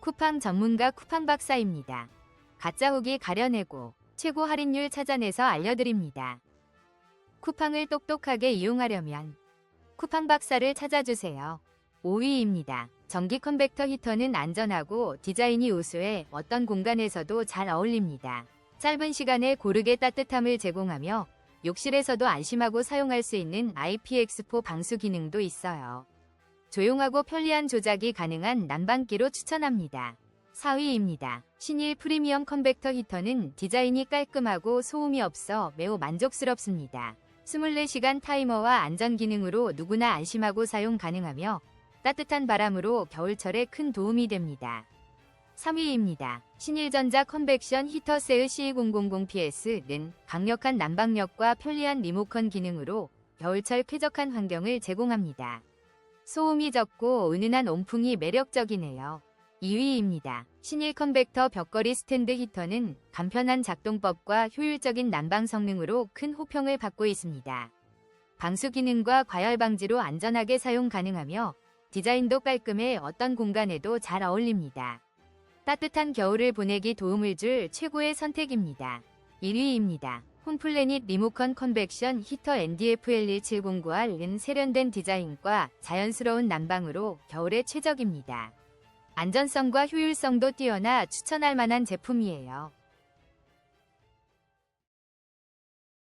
쿠팡 전문가 쿠팡 박사입니다. 가짜 후기 가려내고 최고 할인율 찾아내서 알려드립니다. 쿠팡을 똑똑하게 이용하려면 쿠팡 박사를 찾아주세요. 5위입니다. 전기 컨벡터 히터는 안전하고 디자인이 우수해 어떤 공간에서도 잘 어울립니다. 짧은 시간에 고르게 따뜻함을 제공하며 욕실에서도 안심하고 사용할 수 있는 IPX4 방수 기능도 있어요. 조용하고 편리한 조작이 가능한 난방기로 추천합니다. 4위입니다. 신일 프리미엄 컨벡터 히터는 디자인이 깔끔하고 소음이 없어 매우 만족스럽습니다. 24시간 타이머와 안전 기능으로 누구나 안심하고 사용 가능하며 따뜻한 바람으로 겨울철에 큰 도움이 됩니다. 3위입니다. 신일전자 컨벡션 히터 세의 C2000PS는 강력한 난방력과 편리한 리모컨 기능으로 겨울철 쾌적한 환경을 제공합니다. 소음이 적고 은은한 온풍이 매력적이네요. 2위입니다. 신일 컨벡터 벽걸이 스탠드 히터는 간편한 작동법과 효율적인 난방 성능으로 큰 호평을 받고 있습니다. 방수 기능과 과열 방지로 안전하게 사용 가능하며 디자인도 깔끔해 어떤 공간에도 잘 어울립니다. 따뜻한 겨울을 보내기 도움을 줄 최고의 선택입니다. 1위입니다. 홈플래닛 리모컨 컨벡션 히터 NDF-L1709R은 세련된 디자인과 자연스러운 난방으로 겨울에 최적입니다. 안전성과 효율성도 뛰어나 추천할 만한 제품이에요.